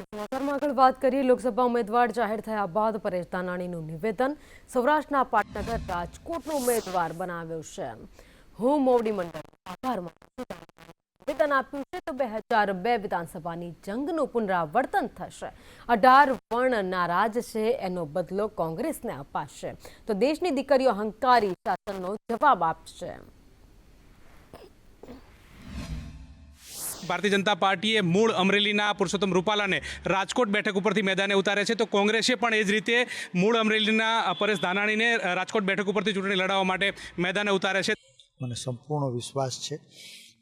સમાચારમાં આગળ વાત કરીએ, લોકસભા ઉમેદવાર જાહેર થયા બાદ પરેશ ધાનાણીનું નિવેદન. સૌરાષ્ટ્રના પાટનગર રાજકોટનો ઉમેદવાર બનાવ્યો છે. હું મોવડી મંડળ. નિવેદન આપ્યું છે તો બે હજાર બે વિધાનસભાની જંગનું પુનરાવર્તન થશે. અઢાર વર્ણ નારાજ છે, એનો બદલો કોંગ્રેસને અપાશે. તો દેશની દીકરીઓ હંકારી શાસનનો જવાબ આપશે. ભારતીય જનતા પાર્ટીએ મૂળ અમરેલીના પુરુષોત્તમ રૂપાલાને રાજકોટ બેઠક ઉપરથી મેદાને ઉતારે છે. તો કોંગ્રેસે પણ એ જ રીતે મૂળ અમરેલીના પરેશ ધાનાણીને રાજકોટ બેઠક ઉપરથી ચૂંટણી લડાવવા માટે મેદાને ઉતારે છે. મને સંપૂર્ણ વિશ્વાસ છે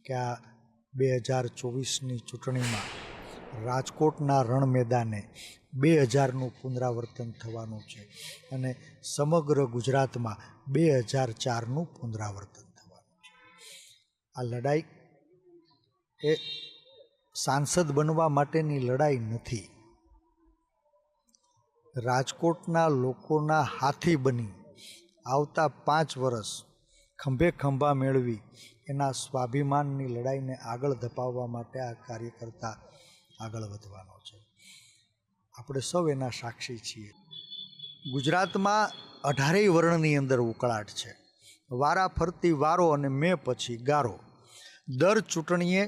કે આ બે હજાર ચોવીસની ચૂંટણીમાં રાજકોટના રણ મેદાને બે હજારનું પુનરાવર્તન થવાનું છે અને સમગ્ર ગુજરાતમાં બે હજાર ચારનું પુનરાવર્તન થવાનું છે. આ લડાઈ એ સાંસદ બનવા માટેની લડાઈ નથી. રાજકોટના લોકોના હાથી બની આવતા પાંચ વર્ષ ખંભે ખંભા મેળવી એના સ્વાભિમાનની લડાઈને આગળ ધપાવવા માટે આ કાર્યકર્તા આગળ વધવાનો છે. આપણે સૌ એના સાક્ષી છીએ. ગુજરાતમાં અઢારેય વર્ણની અંદર ઉકળાટ છે. વારા ફરતી વારો અને મેં પછી ગારો. દર ચૂંટણીએ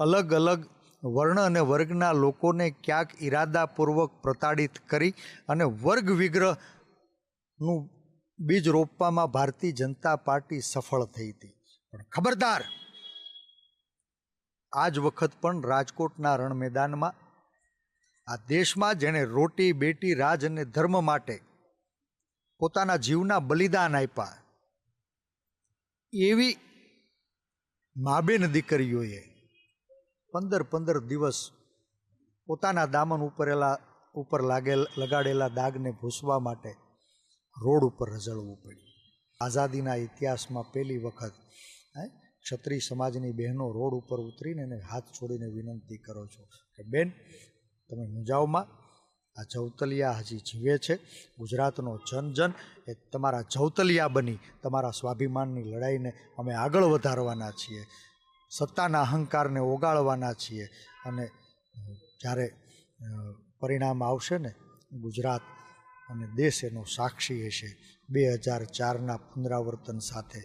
અલગ અલગ વર્ણ અને વર્ગના લોકોને ક્યાંક ઈરાદાપૂર્વક પ્રતાડિત કરી અને વર્ગ વિગ્રહનું બીજ રોપવામાં ભારતીય જનતા પાર્ટી સફળ થઈ હતી. પણ ખબરદાર આ જ વખત પણ રાજકોટના રણ મેદાનમાં આ દેશમાં જેણે રોટી, બેટી, રાજ અને ધર્મ માટે પોતાના જીવના બલિદાન આપ્યા, એવી માબેન દીકરીઓએ પંદર પંદર દિવસ પોતાના દામન ઉપરેલા ઉપર લાગેલ, લગાડેલા દાગને ભૂસવા માટે રોડ ઉપર રઝળવું પડ્યું. આઝાદીના ઇતિહાસમાં પહેલી વખત ક્ષત્રિય સમાજની બહેનો રોડ ઉપર ઉતરીને એને હાથ છોડીને વિનંતી કરો છો કે, બેન, તમે મુંજાવમાં આ જવતલિયા હજી જીવે છે. ગુજરાતનો જનજન જન એ તમારા જવતલિયા બની, તમારા સ્વાભિમાનની લડાઈને અમે આગળ વધારવાના છીએ. સત્તાના અહંકારને ઓગાળવાના છીએ. અને જ્યારે પરિણામ આવશે ને, ગુજરાત અને દેશ એનો સાક્ષી હશે. બે હજાર ચારના પુનરાવર્તન સાથે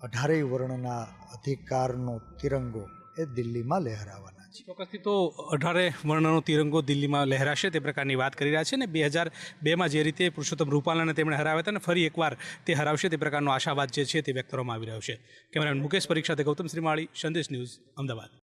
અઢારેય વર્ણના અધિકારનો તિરંગો એ દિલ્હીમાં લહેરાવાના ચોક્કસથી તો અઢારે વર્ણનો તિરંગો દિલ્હીમાં લહેરાશે તે પ્રકારની વાત કરી રહ્યા છે ને બે હજાર બેમાં જે રીતે પુરુષોત્તમ રૂપાલાને તેમણે હરાવ્યા હતા ને ફરી એકવાર તે હરાવશે તે પ્રકારનો આશાવાદ જે છે તે વ્યક્ત કરવામાં આવી રહ્યો છે. કેમેરામેન મુકેશ પરીક્ષા તે ગૌતમ શ્રીમાળી, સંદેશ ન્યૂઝ, અમદાવાદ.